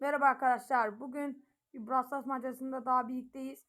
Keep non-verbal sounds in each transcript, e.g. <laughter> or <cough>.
Merhaba arkadaşlar. Bugün Stars macerasında daha birlikteyiz.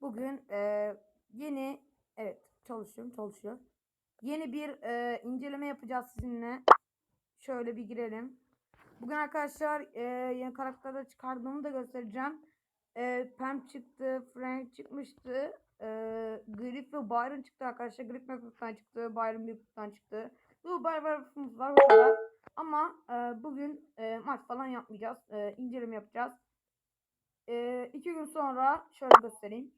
Bugün eee, yeni evet çalışıyorum çalışıyor. Yeni bir eee, inceleme yapacağız sizinle. Şöyle bir girelim. Bugün arkadaşlar eee, yeni karakterleri çıkardığımı da göstereceğim. Eee Pam çıktı, Frank çıkmıştı. Eee Griff ve Byron çıktı arkadaşlar. Griff Macbeth'tan çıktı, Byron Macbeth'tan çıktı. Bu Byron'ımız var. Ama e, bugün e, maç falan yapmayacağız. E, inceleme yapacağız. E, iki gün sonra şöyle göstereyim.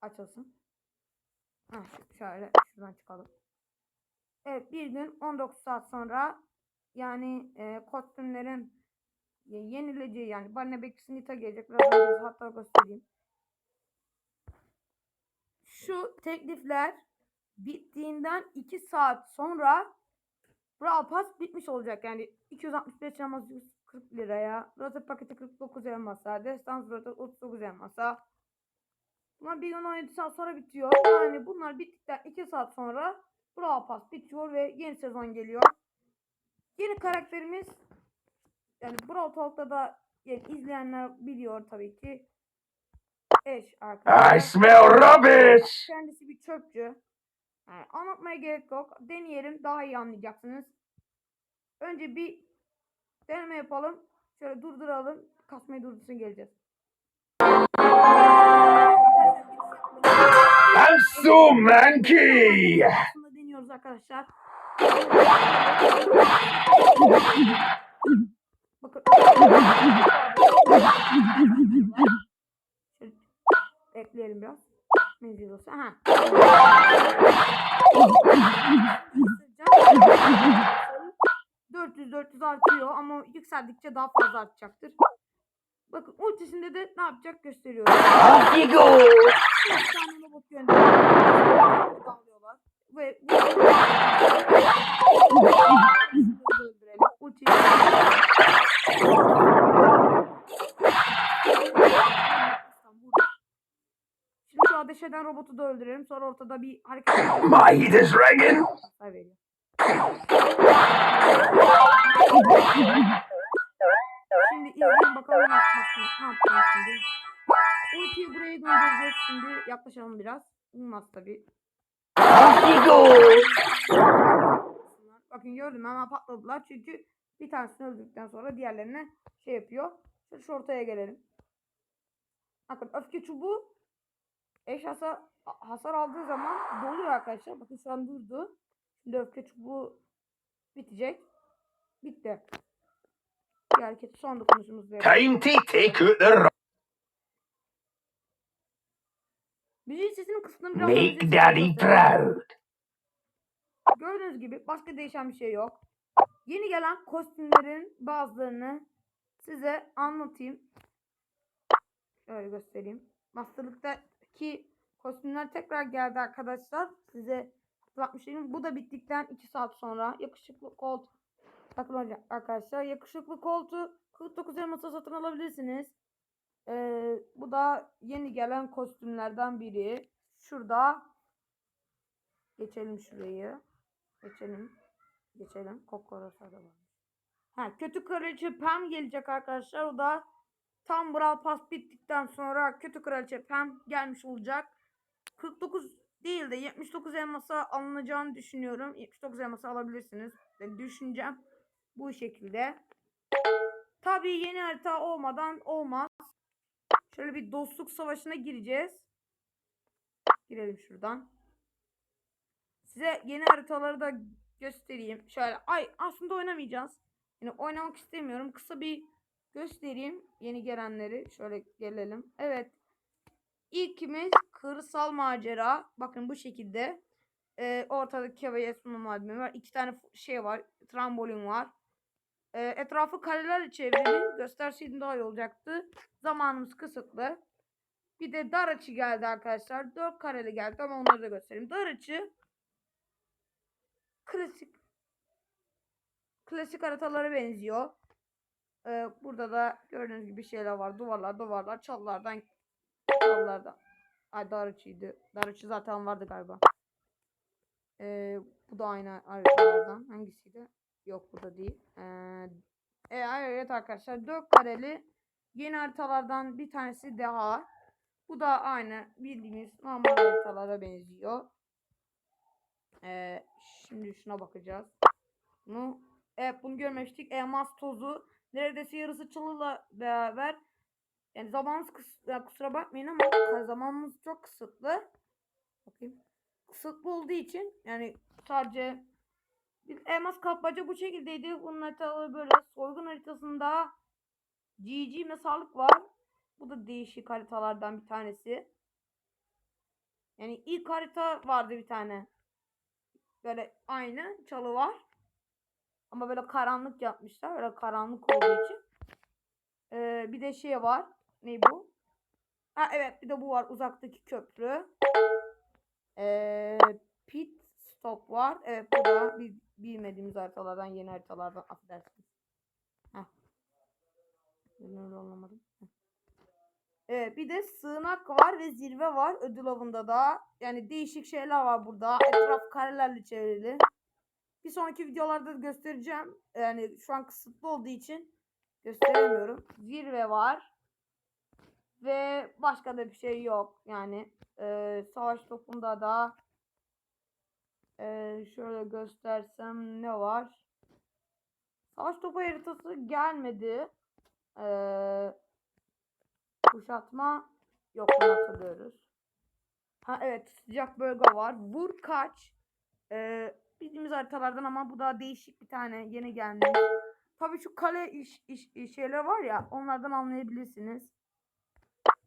Açılsın. Ş- şöyle şuradan çıkalım. Evet bir gün 19 saat sonra yani e, kostümlerin ye- yenileceği yani Barnabas Nita gelecek. Biraz hatta göstereyim. Şu teklifler bittiğinden 2 saat sonra Brawl Pass bitmiş olacak. Yani 265 elmas 140 liraya. Rota paketi 49 elmasa. Destans rota 39 elmasa. Bunlar bir gün 17 saat sonra bitiyor. Yani bunlar bittikten 2 saat sonra Brawl Pass bitiyor ve yeni sezon geliyor. Yeni karakterimiz yani Brawl Talk'ta da yani izleyenler biliyor tabii ki. Eş arkadaşlar. I smell rubbish. Kendisi bir çöpçü. Yani anlatmaya gerek yok. Deneyelim daha iyi anlayacaksınız. Önce bir deneme yapalım. Şöyle durduralım. Kasmayı durdursun geleceğiz. I'm so manky. Aslında deniyoruz arkadaşlar. Bakın. Şöyle ekleyelim biraz. Olsa. Ha. 400 400 artıyor ama yükseldikçe daha fazla artacaktır. Bakın ultisinde de ne yapacak gösteriyorum. Off you go. Bir tane robot gönderiyorlar. Dalıyorlar. Ve bu öldürelim. Ultiyi Şimdi şu robotu da öldürelim. Sonra ortada bir hareket <coughs> My heat is ringing. Şimdi izleyin bakalım ne yapmak ne yapacağız şimdi. Ultiyi buraya göndereceğiz şimdi. Yaklaşalım biraz. Olmaz tabi. Bakın gördüm hemen patladılar çünkü bir tanesini öldürdükten sonra diğerlerine şey yapıyor. Şöyle şu ortaya gelelim. Bakın öfke çubuğu eş hasar, hasar aldığı zaman doluyor arkadaşlar. Bakın şu an durdu. Şimdi öfke çubuğu bitecek. Bitti. Bir hareket son dokunuşumuzda. Time to take out the Müziğin sesini kıstım biraz. Make daddy proud. Gördüğünüz gibi başka değişen bir şey yok. Yeni gelen kostümlerin bazılarını size anlatayım. Şöyle göstereyim. Masterlık'taki kostümler tekrar geldi arkadaşlar. Size hatırlatmıştım. Bu da bittikten 2 saat sonra yakışıklı kolt takılacak arkadaşlar. Yakışıklı koltu 49 elmasa satın alabilirsiniz. Ee, bu da yeni gelen kostümlerden biri. Şurada geçelim şurayı. Geçelim. Geçelim. Kokorosa da var. Ha, kötü kraliçe Pam gelecek arkadaşlar. O da tam Brawl Pass bittikten sonra kötü kraliçe Pam gelmiş olacak. 49 değil de 79 elmasa alınacağını düşünüyorum. 79 elmasa alabilirsiniz. Ben düşüneceğim. Bu şekilde. Tabii yeni harita olmadan olmaz. Şöyle bir dostluk savaşına gireceğiz. Girelim şuradan. Size yeni haritaları da göstereyim. Şöyle ay aslında oynamayacağız. Yani oynamak istemiyorum. Kısa bir göstereyim yeni gelenleri. Şöyle gelelim. Evet. İlkimiz kırsal macera. Bakın bu şekilde. Ee, ortada Kevye sunum var. İki tane şey var. Trambolin var. Ee, etrafı karelerle çevrili. Gösterseydim daha iyi olacaktı. Zamanımız kısıtlı. Bir de dar açı geldi arkadaşlar. Dört kareli geldi ama onları da göstereyim. Dar açı klasik klasik haritalara benziyor. Ee, burada da gördüğünüz gibi şeyler var. Duvarlar, duvarlar, çalılardan çalılardan. Ay Darıçı'ydı. Darıçı zaten vardı galiba. Ee, bu da aynı haritalardan. Hangisiydi? Yok bu da değil. Ee, E, evet arkadaşlar 4 kareli yeni haritalardan bir tanesi daha. Bu da aynı bildiğimiz normal haritalara benziyor. Ee, şimdi şuna bakacağız. Bunu evet bunu görmemiştik. Elmas tozu neredeyse yarısı çalıyla beraber yani zamanımız kıs ya kusura bakmayın ama zamanımız çok kısıtlı. Bakayım. Kısıtlı olduğu için yani sadece bir elmas kapmaca bu şekildeydi. Bunun haritaları böyle soygun haritasında GG mezarlık var. Bu da değişik haritalardan bir tanesi. Yani ilk harita vardı bir tane. Böyle aynı çalı var. Ama böyle karanlık yapmışlar. Böyle karanlık olduğu için. Ee, bir de şey var. Ne bu? Ha evet bir de bu var. Uzaktaki köprü. Ee, pit stop var. Evet bu da bir bilmediğimiz haritalardan yeni haritalardan affedersiniz. Heh. Ben öyle anlamadım. Evet bir de sığınak var ve zirve var ödül avında da. Yani değişik şeyler var burada. Etraf karelerle çevrili. Bir sonraki videolarda göstereceğim. Yani şu an kısıtlı olduğu için gösteremiyorum. Zirve var. Ve başka da bir şey yok. Yani e, savaş topunda da e, şöyle göstersem ne var? Savaş topu haritası gelmedi. Eee Kuşatma yok hatırlıyoruz. Ha evet sıcak bölge var. Vur kaç. Ee, bildiğimiz haritalardan ama bu daha değişik bir tane yeni gelmiş. Tabii şu kale iş, iş, iş şeyler var ya onlardan anlayabilirsiniz.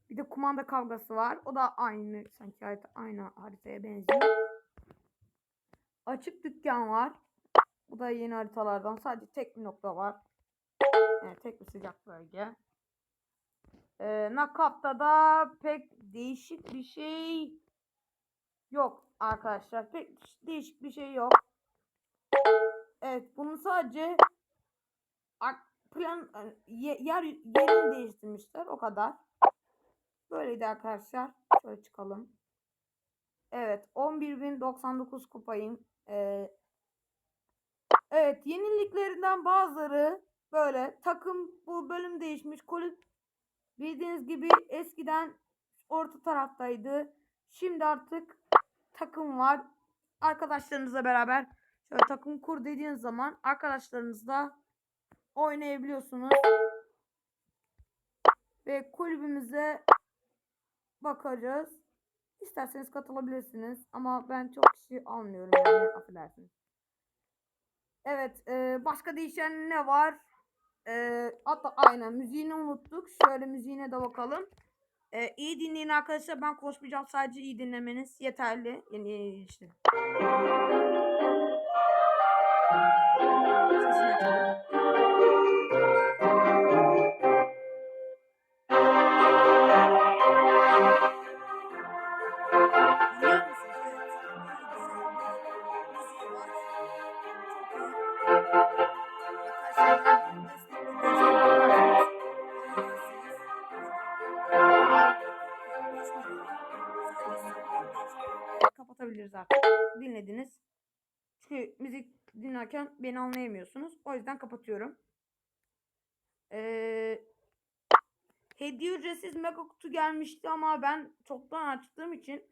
Bir de kumanda kavgası var. O da aynı sanki harita aynı haritaya benziyor. Açık dükkan var. Bu da yeni haritalardan. Sadece tek bir nokta var. Yani tek bir sıcak bölge. Ee, Nakap'ta da pek değişik bir şey yok arkadaşlar. Pek değişik bir şey yok. Evet bunu sadece plan ye- yer yerini değiştirmişler o kadar. Böyleydi arkadaşlar. Şöyle çıkalım. Evet 11.099 kupayım. Ee, evet yeniliklerinden bazıları böyle takım bu bölüm değişmiş kulüp Bildiğiniz gibi eskiden orta taraftaydı. Şimdi artık takım var. Arkadaşlarınızla beraber şöyle takım kur dediğiniz zaman arkadaşlarınızla oynayabiliyorsunuz. Ve kulübümüze bakacağız. İsterseniz katılabilirsiniz. Ama ben çok kişi almıyorum yani affedersiniz. Evet e, başka değişen ne var? Ee, hatta aynen müziğini unuttuk. Şöyle müziğine de bakalım. Ee, iyi dinleyin arkadaşlar. Ben konuşmayacağım. Sadece iyi dinlemeniz yeterli. Yani işte. Artık. Dinlediniz. Çünkü müzik dinlerken beni anlayamıyorsunuz. O yüzden kapatıyorum. Ee, hediye ücretsiz mega gelmişti ama ben çoktan açtığım için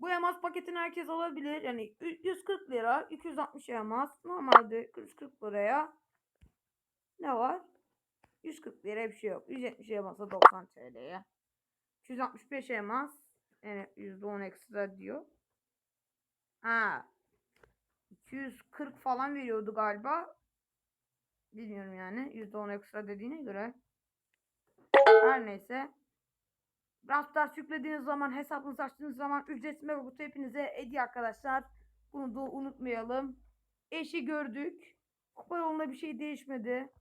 bu elmas paketini herkes alabilir. Yani 140 lira, 260 elmas. Normalde 140 liraya ne var? 140 liraya bir şey yok. 170 elmasa 90 TL'ye. 265 elmas. Yani %10 ekstra diyor. Ha. 240 falan veriyordu galiba. Bilmiyorum yani. %10 ekstra dediğine göre. Her neyse. Raftar yüklediğiniz zaman hesabınızı açtığınız zaman ücretsiz kutu hepinize hediye arkadaşlar. Bunu da unutmayalım. Eşi gördük. Kupa yolunda bir şey değişmedi.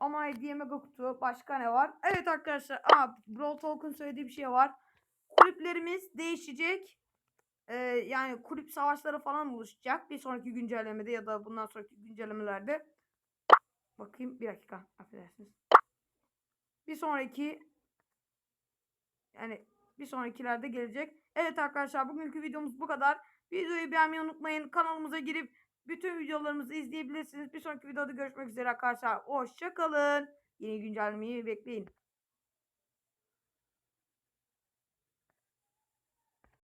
Ama hediye mega kutu. Başka ne var? Evet arkadaşlar. Aa, Brawl Talk'un söylediği bir şey var. Kulüplerimiz değişecek. Ee, yani kulüp savaşları falan oluşacak. Bir sonraki güncellemede ya da bundan sonraki güncellemelerde. Bakayım bir dakika. Affedersiniz. Bir sonraki yani bir sonrakilerde gelecek. Evet arkadaşlar bugünkü videomuz bu kadar. Videoyu beğenmeyi unutmayın. Kanalımıza girip bütün videolarımızı izleyebilirsiniz. Bir sonraki videoda görüşmek üzere arkadaşlar. Hoşçakalın. Yeni güncellemeyi bekleyin.